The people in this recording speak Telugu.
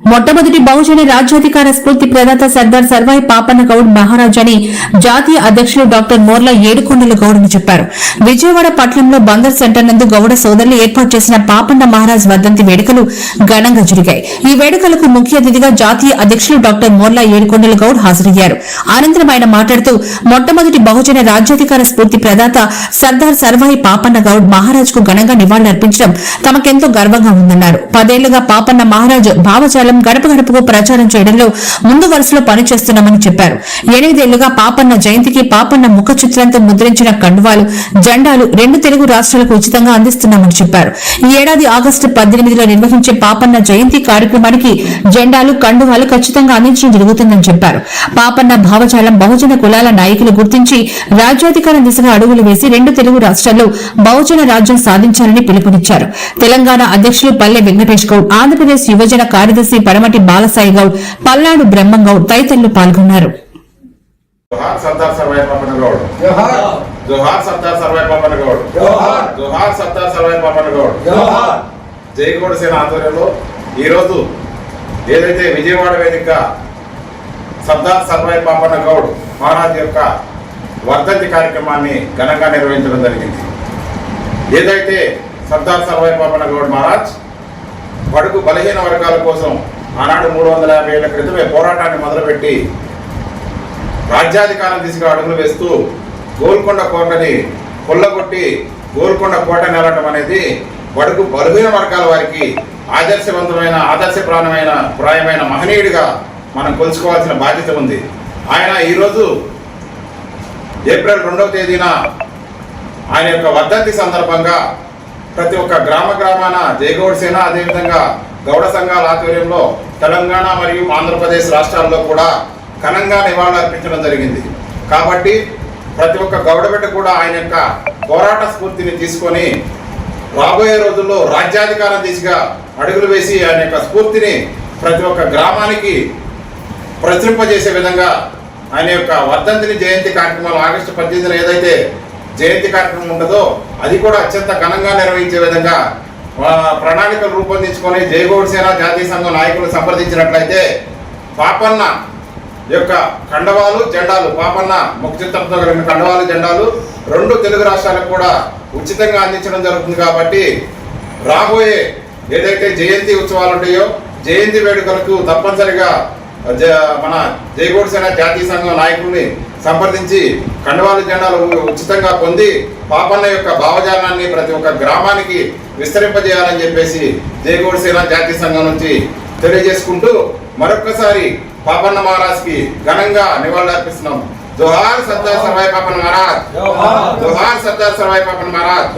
మొట్టమొదటి బహుజన రాజ్యాధికార స్ఫూర్తి ప్రదాత సర్దార్ సర్వాయి పాపన్న గౌడ్ మహారాజ్ అని జాతీయ అధ్యక్షులు డాక్టర్ మోర్ల ఏడుకొండల గౌడ్ని చెప్పారు. విజయవాడ పట్టణంలో బందర్ సెంటర్ నందు గౌడ సోదరులు ఏర్పాటు చేసిన పాపన్న మహారాజ్ వర్ధంతి వేడుకలు ఘనంగా జరిగాయి. ఈ వేడుకలకు ముఖ్య అతిథిగా జాతీయ అధ్యక్షులు డాక్టర్ మోర్ల ఏడుకొండల గౌడ్ హాజరయ్యారు. అనంతరం ఆయన మాట్లాడుతూ మొట్టమొదటి బహుజన రాజ్యాధికార స్ఫూర్తి ప్రదాత సర్దార్ సర్వాయి పాపన్న గౌడ్ మహారాజ్కు ఘనంగా నివాళులర్పించడం తమకెంతో గర్వంగా ఉందన్నారు. పదేళ్ళుగా పాపన్న మహారాజ్ భావజాలం గడప గడపకు ప్రచారం చేయడంలో ముందు వరుసలో పనిచేస్తున్నామని చెప్పారు. ఎనిమిదేళ్ళుగా పాపన్న జయంతికి పాపన్న ముఖ చిత్రంతో ముద్రించిన కండువాలు జెండాలు రెండు తెలుగు రాష్ట్రాలకు ఉచితంగా అందిస్తున్నామని చెప్పారు. ఈ ఏడాది ఆగస్టు పద్దెనిమిదిలో నిర్వహించే పాపన్న జయంతి కార్యక్రమానికి జెండాలు కండువాలు ఖచ్చితంగా అందించడం జరుగుతుందని చెప్పారు. పాపన్న భావజాలం బహుజన కులాల నాయకులు గుర్తించి రాజ్యాధికారం దిశగా అడుగులు వేసి రెండు తెలుగు రాష్ట్రాల్లో బహుజన రాజ్యం సాధించాలని పిలుపునిచ్చారు. తెలంగాణ అధ్యక్షులు పల్లె వెంకటేష్ గౌడ్ ఆంధ్రప్రదేశ్ యువజన కార్యదర్శి పడమటి బాలసాయి గౌడ్ పల్నాడు బ్రహ్మంగౌడ్ తదితరులు పాల్గొన్నారు. జోహార్ సర్దార్ పాపన్న గౌడ్. జోహార్ జోహార్ సర్దార్ పాపన్న గౌడ్. జోహార్ జోహార్ సర్దార్ పాపన్న గౌడ్. జోహార్ జయగౌడ సేన ఆధ్వర్యంలో ఈరోజు ఏదైతే విజయవాడ వేదిక సర్దార్ సర్వాయి పాపన్న గౌడ్ మహారాజ్ యొక్క వర్ధంతి కార్యక్రమాన్ని ఘనంగా నిర్వహించడం జరిగింది. ఏదైతే సర్దార్ సర్వాయి పాపన్న గౌడ్ మహారాజ్ బడుగు బలహీన వర్గాల కోసం ఆనాడు మూడు వందల యాభై ఏళ్ళ క్రితమే పోరాటాన్ని మొదలుపెట్టి రాజ్యాధికారం దిశగా అడుగులు వేస్తూ గోల్కొండ కోటని కొల్లగొట్టి గోల్కొండ కోట నెలటం అనేది బడుగు బలహీన వర్గాల వారికి ఆదర్శవంతమైన ఆదర్శప్రాణమైన ప్రాయమైన మహనీయుడిగా మనం కొలుసుకోవాల్సిన బాధ్యత ఉంది. ఆయన ఈరోజు ఏప్రిల్ రెండవ తేదీన ఆయన యొక్క వర్ధంతి సందర్భంగా ప్రతి ఒక్క గ్రామ గ్రామాన జయగౌడ్ సేన అదేవిధంగా గౌడ సంఘాల ఆధ్వర్యంలో తెలంగాణ మరియు ఆంధ్రప్రదేశ్ రాష్ట్రాల్లో కూడా ఘనంగా నివాళులు అర్పించడం జరిగింది. కాబట్టి ప్రతి ఒక్క గౌడబిడ్డ కూడా ఆయన యొక్క పోరాట స్ఫూర్తిని తీసుకొని రాబోయే రోజుల్లో రాజ్యాధికారం దిశగా అడుగులు వేసి ఆయన యొక్క స్ఫూర్తిని ప్రతి ఒక్క గ్రామానికి ప్రచురింపజేసే విధంగా ఆయన యొక్క వర్ధంతిని జయంతి కార్యక్రమాలు ఆగస్టు పద్దెనిమిదిన ఏదైతే జయంతి కార్యక్రమం ఉంటుందో అది కూడా అత్యంత ఘనంగా నిర్వహించే విధంగా ప్రణాళికలు రూపొందించుకొని జయగౌడ్ సేన జాతీయ సంఘం నాయకులు సంప్రదించినట్లయితే పాపన్న యొక్క కండవాలు జెండాలు పాపన్న ముఖ్యత్వంతో కలిగిన కండవాలు జెండాలు రెండు తెలుగు రాష్ట్రాలకు కూడా ఉచితంగా అందించడం జరుగుతుంది కాబట్టి రాబోయే ఏదైతే జయంతి ఉత్సవాలు ఉంటాయో జయంతి వేడుకలకు తప్పనిసరిగా మన జయగోడ్ సేన జాతీయ సంఘం నాయకుల్ని సంప్రదించి కండవాలు జెండాలు ఉచితంగా పొంది పాపన్న యొక్క భావజాలాన్ని ప్రతి ఒక్క గ్రామానికి విస్తరింపజేయాలని చెప్పేసి జయగోడ్ సేన జాతీయ సంఘం నుంచి తెలియజేసుకుంటూ మరొక్కసారి పాపన్న మహారాజ్కి ఘనంగా నివాళులర్పిస్తున్నాం జోహార్ సర్దార్ సర్వాయి పాపన్న మహారాజ్. జోహార్. సర్దార్ సర్వాయి పాపన్న మహారాజ్.